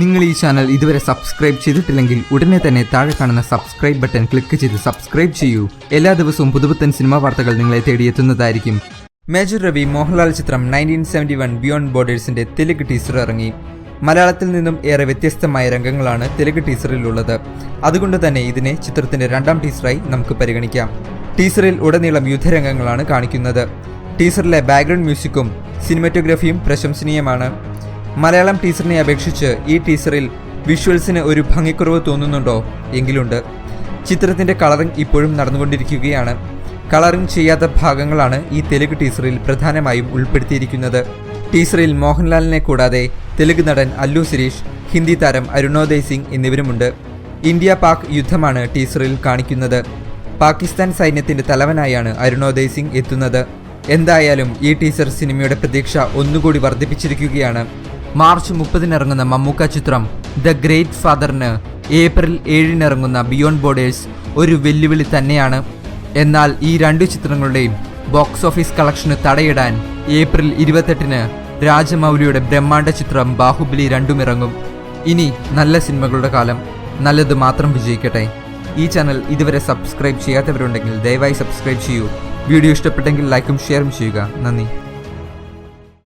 നിങ്ങൾ ഈ ചാനൽ ഇതുവരെ സബ്സ്ക്രൈബ് ചെയ്തിട്ടില്ലെങ്കിൽ ഉടനെ തന്നെ താഴെ കാണുന്ന സബ്സ്ക്രൈബ് ബട്ടൺ ക്ലിക്ക് ചെയ്ത് സബ്സ്ക്രൈബ് ചെയ്യൂ. എല്ലാ ദിവസവും പുതുപുത്തൻ സിനിമാ വാർത്തകൾ നിങ്ങളെ തേടിയെത്തുന്നതായിരിക്കും. മേജർ രവി മോഹൻലാൽ ചിത്രം നയന്റീൻ സെവന്റി വൺ ബിയോണ്ട് ബോർഡേഴ്സിന്റെ തെലുങ്ക് ടീസർ ഇറങ്ങി. മലയാളത്തിൽ നിന്നും ഏറെ വ്യത്യസ്തമായ രംഗങ്ങളാണ് തെലുങ്ക് ടീസറിലുള്ളത് അതുകൊണ്ട് തന്നെ ഇതിനെ ചിത്രത്തിന്റെ രണ്ടാം ടീസറായി നമുക്ക് പരിഗണിക്കാം. ടീസറിൽ ഉടനീളം യുദ്ധരംഗങ്ങളാണ് കാണിക്കുന്നത്. ടീസറിലെ ബാക്ക്ഗ്രൗണ്ട് മ്യൂസിക്കും സിനിമാറ്റോഗ്രഫിയും പ്രശംസനീയമാണ്. മലയാളം ടീസറിനെ അപേക്ഷിച്ച് ഈ ടീസറിൽ വിഷ്വൽസിന് ഒരു ഭംഗിക്കുറവ് തോന്നുന്നുണ്ടോ? എങ്കിലുണ്ട്. ചിത്രത്തിന്റെ കളറിംഗ് ഇപ്പോഴും നടന്നുകൊണ്ടിരിക്കുകയാണ്. കളറിംഗ് ചെയ്യാത്ത ഭാഗങ്ങളാണ് ഈ തെലുഗ് ടീസറിൽ പ്രധാനമായും ഉൾപ്പെടുത്തിയിരിക്കുന്നത്. ടീസറിൽ മോഹൻലാലിനെ കൂടാതെ തെലുഗ് നടൻ അല്ലു സുരേഷ് ഹിന്ദി താരം അരുണോദയ് സിംഗ് എന്നിവരുമുണ്ട്. ഇന്ത്യ പാക് യുദ്ധമാണ് ടീസറിൽ കാണിക്കുന്നത്. പാകിസ്ഥാൻ സൈന്യത്തിന്റെ തലവനായാണ് അരുണോദയ് സിംഗ് എത്തുന്നത്. എന്തായാലും ഈ ടീസർ സിനിമയുടെ പ്രതീക്ഷ ഒന്നുകൂടി വർദ്ധിപ്പിച്ചിരിക്കുകയാണ്. മാർച്ച് മുപ്പതിനിറങ്ങുന്ന മമ്മൂക്ക ചിത്രം ദ ഗ്രേറ്റ് ഫാദറിന് ഏപ്രിൽ ഏഴിനിറങ്ങുന്ന ബിയോണ്ട് ബോർഡേഴ്സ് ഒരു വെല്ലുവിളി തന്നെയാണ്. എന്നാൽ ഈ രണ്ടു ചിത്രങ്ങളുടെയും ബോക്സ് ഓഫീസ് കളക്ഷന് തടയിടാൻ ഏപ്രിൽ ഇരുപത്തെട്ടിന് രാജമൗലിയുടെ ബ്രഹ്മാണ്ഡ ചിത്രം ബാഹുബലി രണ്ടും ഇറങ്ങും. ഇനി നല്ല സിനിമകളുടെ കാലം. നല്ലത് മാത്രം വിജയിക്കട്ടെ. ഈ ചാനൽ ഇതുവരെ സബ്സ്ക്രൈബ് ചെയ്യാത്തവരുണ്ടെങ്കിൽ ദയവായി സബ്സ്ക്രൈബ് ചെയ്യൂ. വീഡിയോ ഇഷ്ടപ്പെട്ടെങ്കിൽ ലൈക്കും ഷെയറും ചെയ്യുക. നന്ദി.